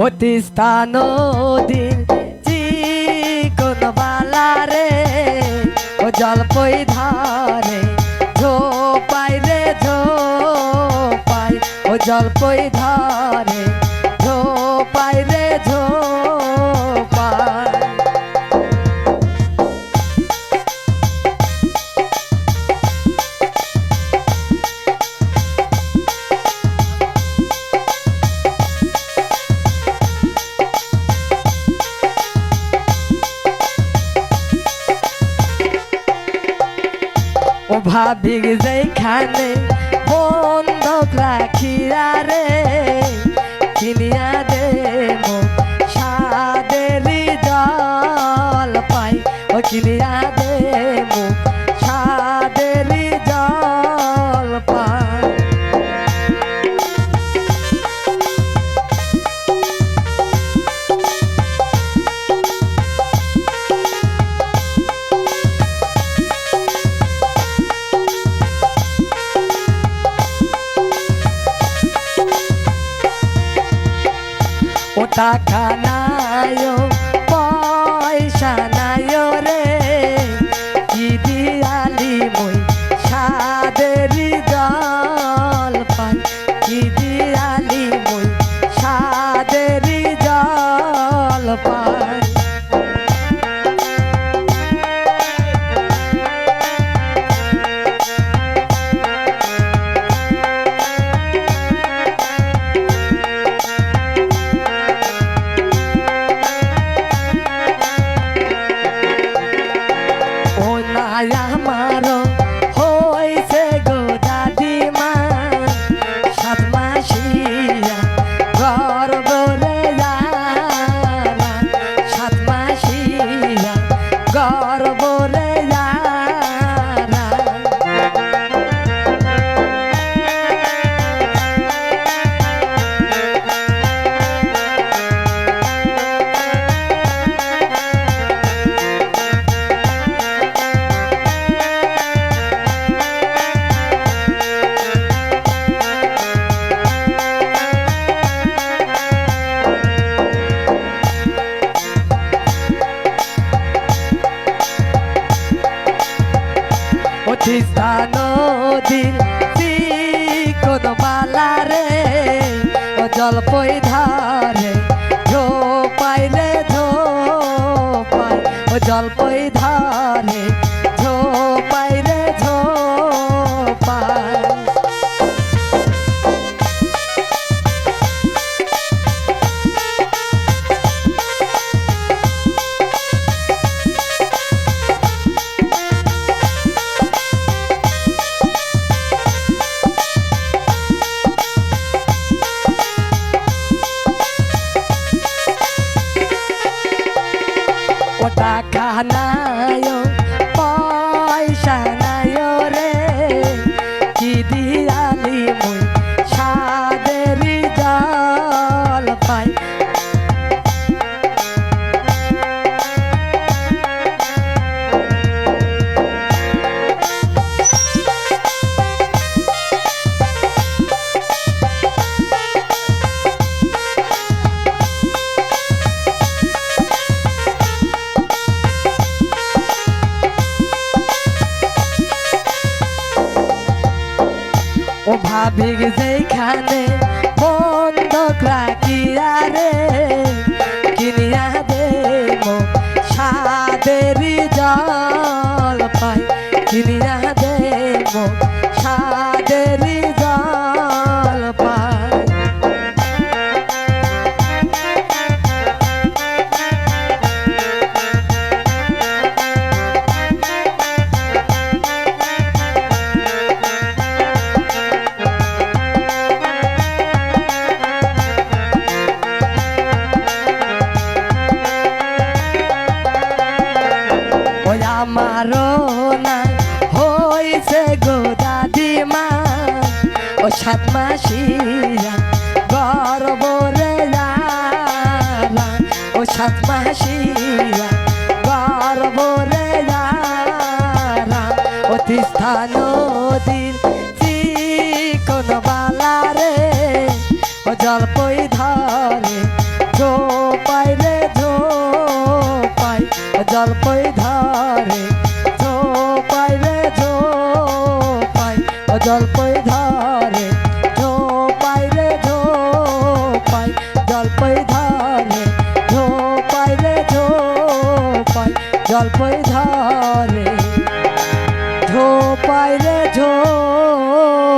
অতিস্তা নদীর চিকন বালারে ও জলপই ধারে ঝোপাই রে ঝোপাই ও জলপই ধারে ও ভাবি যেখানে বন্ধক রাখিয়া রে কিনিয়া দে সাদেরি জল পাই। ও কিনিয়া ও টাকা নাই পয়সা গর্ব অতিস্তা নদীর মালা রে ও জলপই ধারে ঝোপাই রে ঝোপাই ও জলপই ধারে ও টাকা নায়ো পয়সা নায়ো রে কি দিয়ালি ভাবি যেখানে বন্ধক রাখিয়া রে। কিনিয়া দে মো সাদেরি জল পাই কিনিয়া দে মো সাদেরি ও সাত গর্ব রে ও সাত গর্ব রে ও তিস্তা নদীর কোন বালা রে ও জলপই ধরে জো পাই রে জো পাই জলপই ধরে জো পাই রে জো পাই ধরে জলপই ধরে ঝোপাই রে ঝোপাই